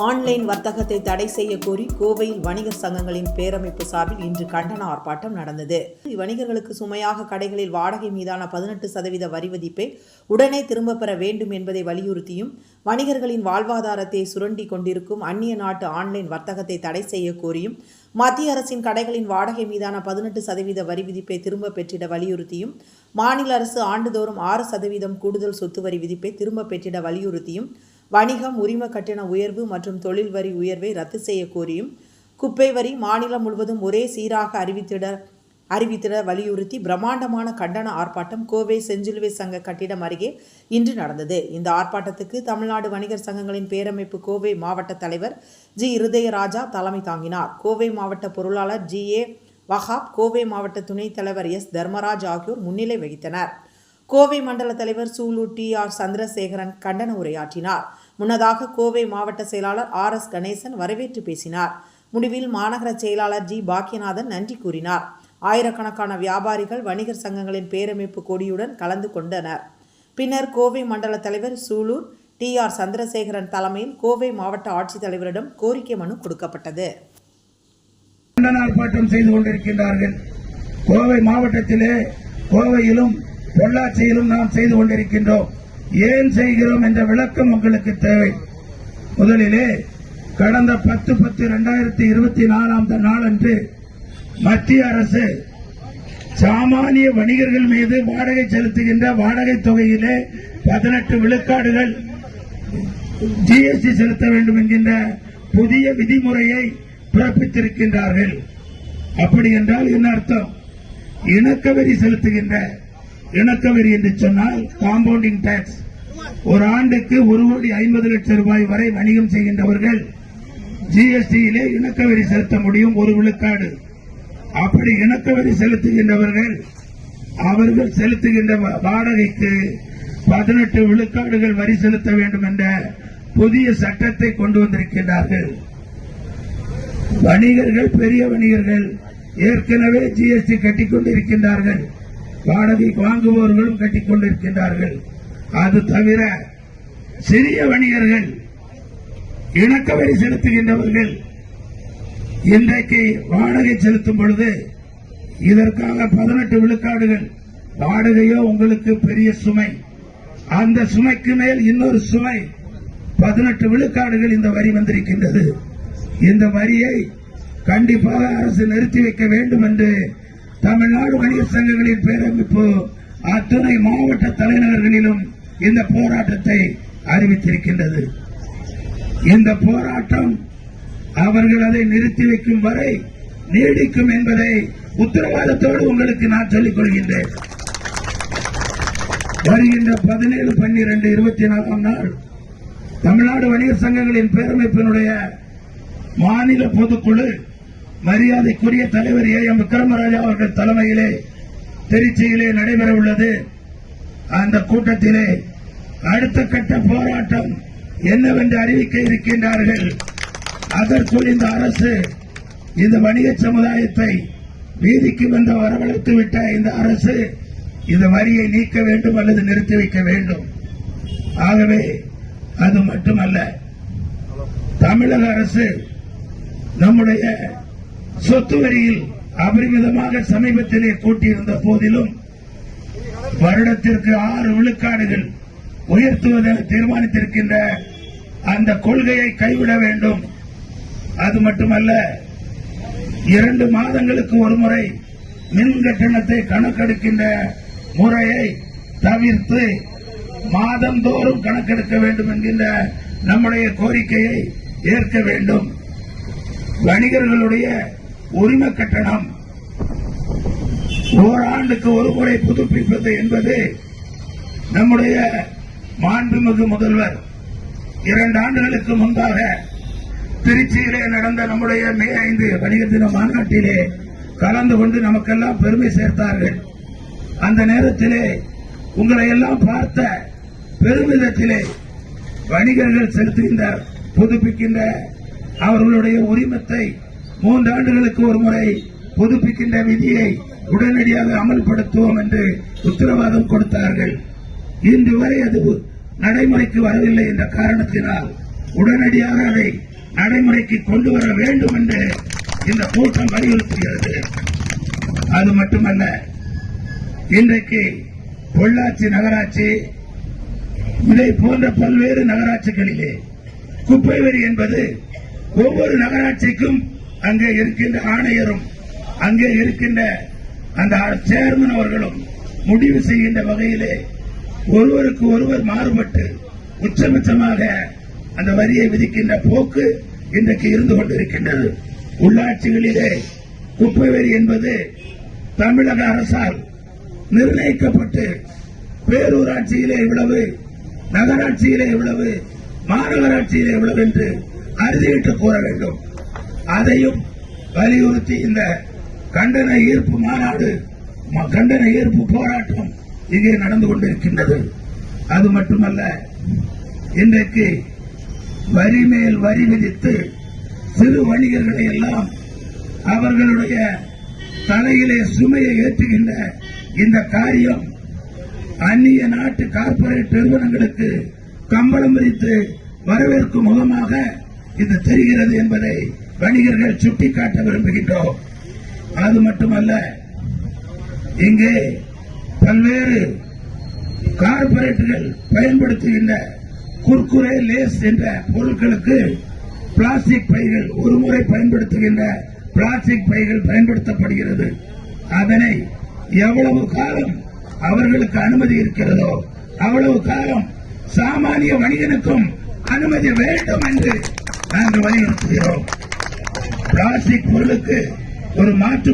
Online வர்த்தகத்தை தடை செய்ய கோரி கோவையில் வணிகர் சங்கங்களின் பேரமைப்பு சார்பில் இன்று கண்டன ஆர்ப்பாட்டம் நடந்தது. வணிகர்களுக்கு சுமையாக கடைகளில் வாடகை மீதான பதினெட்டு சதவீத வரி விதிப்பை உடனே திரும்பப் பெற வேண்டும் என்பதை வலியுறுத்தியும் வணிகர்களின் வாழ்வாதாரத்தை சுரண்டி கொண்டிருக்கும் அந்நிய நாட்டு ஆன்லைன் வர்த்தகத்தை தடை செய்ய கோரியும் மத்திய அரசின் கடைகளின் வாடகை மீதான பதினெட்டு சதவீத வரி விதிப்பை திரும்ப பெற்றிட வலியுறுத்தியும் மாநில அரசு ஆண்டுதோறும் ஆறு சதவீதம் கூடுதல் சொத்து வரி விதிப்பை திரும்ப பெற்றிட வலியுறுத்தியும் வணிகம் உரிம கட்டண உயர்வு மற்றும் தொழில் வரி உயர்வை ரத்து செய்ய கோரியும் குப்பை வரி மாநிலம் முழுவதும் ஒரே சீராக அறிவித்திட அறிவித்திட வலியுறுத்தி பிரம்மாண்டமான கண்டன ஆர்ப்பாட்டம் கோவை செஞ்சிலுவை சங்க கட்டிடம் அருகே இன்று நடந்தது. இந்த ஆர்ப்பாட்டத்துக்கு தமிழ்நாடு வணிகர் சங்கங்களின் பேரமைப்பு கோவை மாவட்ட தலைவர் ஜி. இருதயராஜா தலைமை தாங்கினார். கோவை மாவட்ட பொருளாளர் ஜி. ஏ. வஹாப் கோவை மாவட்ட துணைத் தலைவர் எஸ். தர்மராஜ் ஆகியோர் முன்னிலை வகித்தனர். கோவை மண்டல தலைவர் சூலூர் டி. ஆர். சந்திரசேகரன் கண்டன உரையாற்றினார். முன்னதாக கோவை மாவட்ட செயலாளர் ஆர் எஸ் கணேசன் வரவேற்று பேசினார். முடிவில் மாநகர செயலாளர் ஜி. பாக்கியநாதன் நன்றி கூறினார். ஆயிரக்கணக்கான வியாபாரிகள் வணிகர் சங்கங்களின் பேரமைப்பு கொடியுடன் கலந்து கொண்டனர். பின்னர் கோவை மண்டல தலைவர் சூலூர் டி. ஆர். சந்திரசேகரன் தலைமையில் கோவை மாவட்ட ஆட்சித்தலைவரிடம் கோரிக்கை மனு கொடுக்கப்பட்டது. ஆர்ப்பாட்டம் செய்து கொண்டிருக்கின்றார்கள். கோவை மாவட்டத்திலே கோவையிலும் பொள்ளாச்சியிலும் நாம் செய்து கொண்டிருக்கின்றோம். ஏன் செய்கிறோம் என்ற விளக்கம் உங்களுக்கு தேவை. முதலிலே கடந்த பத்து பத்து இரண்டாயிரத்தி இருபத்தி நாலாம் நாளன்று மத்திய அரசு சாமானிய வணிகர்கள் மீது வாடகை செலுத்துகின்ற வாடகை தொகையிலே பதினெட்டு விழுக்காடுகள் ஜிஎஸ்டி செலுத்த வேண்டும் என்கின்ற புதிய விதிமுறையை பிறப்பித்திருக்கின்றார்கள். அப்படி என்றால் என்ன அர்த்தம்? இணக்கவரி செலுத்துகின்ற இணக்கவரி என்று சொன்னால் காம்பவுண்டிங் டாக்ஸ் ஒரு ஆண்டுக்கு ஒரு கோடி ஐம்பது லட்சம் ரூபாய் வரை வணிகம் செய்கின்றவர்கள் ஜிஎஸ்டியிலே இணக்கவரி செலுத்த முடியும் ஒரு விழுக்காடு. அப்படி இணக்கவரி செலுத்துகின்றவர்கள் அவர்கள் செலுத்துகின்ற வாடகைக்கு பதினெட்டு விழுக்காடுகள் வரி செலுத்த வேண்டும் என்ற புதிய சட்டத்தை கொண்டு வந்திருக்கின்றார்கள். வணிகர்கள் பெரிய வணிகர்கள் ஏற்கனவே ஜிஎஸ்டி கட்டிக்கொண்டிருக்கின்றார்கள். இருக்கின்றார்கள் வாடகை வாங்குபவர்களும் கட்டிக் கொண்டிருக்கின்றார்கள். அது தவிர சிறிய வணிகர்கள் இணக்க வரி செலுத்துகின்றவர்கள் இன்றைக்கு வாடகை செலுத்தும் பொழுது இதற்காக பதினெட்டு விழுக்காடுகள் வாடகையோ உங்களுக்கு பெரிய சுமை. அந்த சுமைக்கு மேல் இன்னொரு சுமை பதினெட்டு விழுக்காடுகள் இந்த வரி வந்திருக்கின்றது. இந்த வரியை கண்டிப்பாக அரசு நிறுத்தி வைக்க வேண்டும் என்று தமிழ்நாடு வணிகர் சங்கங்களின் பேரமைப்பு அத்துணை மாவட்ட தலைநகர்களிலும் இந்த போராட்டத்தை அறிவித்திருக்கின்றது. இந்த போராட்டம் அவர்கள் அதை நிறுத்தி வைக்கும் வரை நீடிக்கும் என்பதை உத்தரவாதத்தோடு உங்களுக்கு நான் சொல்லிக் கொள்கின்றேன். வருகின்ற பதினேழு பன்னிரண்டு இருபத்தி நாலாம் நாள் தமிழ்நாடு வணிகர் சங்கங்களின் பேரமைப்பினுடைய மாநில பொதுக்குழு மரியாதைக்குரிய தலைவர் ஏ. எம். விக்ரமராஜா அவர்கள் தலைமையிலே திருச்சியிலே நடைபெற உள்ளது அந்த கூட்டத்திலே அடுத்த கட்ட போராட்டம் என்னவென்று அறிவிக்க இருக்கின்றார்கள். அதற்குள் இந்த அரசு இந்த வணிக சமுதாயத்தை வீதிக்கு வந்து வரவழைத்து விட்ட இந்த அரசு இந்த வரியை நீக்க வேண்டும் அல்லது நிறுத்தி வைக்க வேண்டும். ஆகவே அது மட்டுமல்ல. தமிழக அரசு நம்முடைய சொத்து வரியில் அபரிமிதமாக சமீபத்திலே கூட்டியிருந்த போதிலும் வருடத்திற்கு ஆறு விழுக்காடுகள் உயர்த்துவதென தீர்மானித்திருக்கின்ற அந்த கொள்கையை கைவிட வேண்டும். அது மட்டுமல்ல இரண்டு மாதங்களுக்கு ஒரு முறை மின் கட்டணத்தை கணக்கெடுக்கின்ற முறையை தவிர்த்து மாதந்தோறும் கணக்கெடுக்க வேண்டும் என்கின்ற நம்முடைய கோரிக்கையை ஏற்க வேண்டும். வணிகர்களுடைய உரிம கட்டணம். ஓராண்டுக்கு ஒரு முறை புதுப்பிப்பது என்பது நம்முடைய மாண்புமிகு முதல்வர் இரண்டு ஆண்டுகளுக்கு முன்பாக திருச்சியிலே நடந்த நம்முடைய மே ஐந்து வணிக தின மாநாட்டிலே கலந்து கொண்டு நமக்கெல்லாம் பெருமை சேர்த்தார்கள். அந்த நேரத்திலே உங்களை எல்லாம் பார்த்த பெருமிதத்திலே வணிகர்கள் செலுத்துகின்ற புதுப்பிக்கின்ற அவர்களுடைய உரிமத்தை மூன்று ஆண்டுகளுக்கு ஒரு முறை புதுப்பிக்கின்ற விதியை உடனடியாக அமல்படுத்துவோம் என்று உத்தரவாதம் கொடுத்தார்கள். இன்று வரை அது நடைமுறைக்கு வரவில்லை என்ற காரணத்தினால் உடனடியாக அதை நடைமுறைக்கு கொண்டு வர வேண்டும் என்று இந்த கூட்டம் வலியுறுத்துகிறது அது மட்டுமல்ல இன்றைக்கு பொள்ளாச்சி நகராட்சி இதை போன்ற பல்வேறு நகராட்சிகளிலே குப்பை வரி என்பது ஒவ்வொரு நகராட்சிக்கும் அங்கே இருக்கின்ற ஆணையரும் அங்கே இருக்கின்ற அந்த சேர்மன் அவர்களும் முடிவு செய்கின்ற வகையிலே ஒருவருக்கு ஒருவர் மாறுபட்டு உச்சபட்சமாக அந்த வரியை விதிக்கின்ற போக்கு இன்றைக்கு இருந்து கொண்டிருக்கின்றது. உள்ளாட்சிகளிலே குப்பை வரி என்பது தமிழக அரசால் நிர்ணயிக்கப்பட்டு பேரூராட்சியிலே இவ்வளவு நகராட்சியிலே இவ்வளவு மாநகராட்சியிலே இவ்வளவு என்று அறுதியிட்டு கூற வேண்டும். அதையும் வலியுறுத்தி இந்த கண்டன ஈர்ப்பு மாநாடு ம- கண்டன ஈர்ப்பு போராட்டம் இங்கே நடந்து கொண்டிருக்கின்றது. அது மட்டுமல்ல இன்றைக்கு வரி மேல் வரி விதித்து சிறு வணிகர்களை எல்லாம் அவர்களுடைய தலையிலே சுமையை ஏற்றுகின்ற இந்த காரியம் அந்நிய நாட்டு கார்ப்பரேட் நிறுவனங்களுக்கு கம்பளம் விரித்து வரவேற்கும் முகமாக இது தெரிகிறது என்பதை வணிகர்கள் சுட்டிக்காட்ட விரும்புகின்றோம். அது மட்டுமல்ல இங்கே பல்வேறு கார்ப்பரேட்டுகள் பயன்படுத்துகின்ற குர்குரே லேஸ் என்ற பொருட்களுக்கு பிளாஸ்டிக் பைகள் ஒருமுறை பயன்படுத்துகின்ற பிளாஸ்டிக் பைகள் பயன்படுத்தப்படுகிறது. அதனை எவ்வளவு காலம் அவர்களுக்கு அனுமதி இருக்கிறதோ அவ்வளவு காலம் சாமானிய வணிகனுக்கும் அனுமதி வேண்டும் என்று நாங்கள் வலியுறுத்துகிறோம். பிளாஸ்டிக் பொருளுக்கு ஒரு மாற்று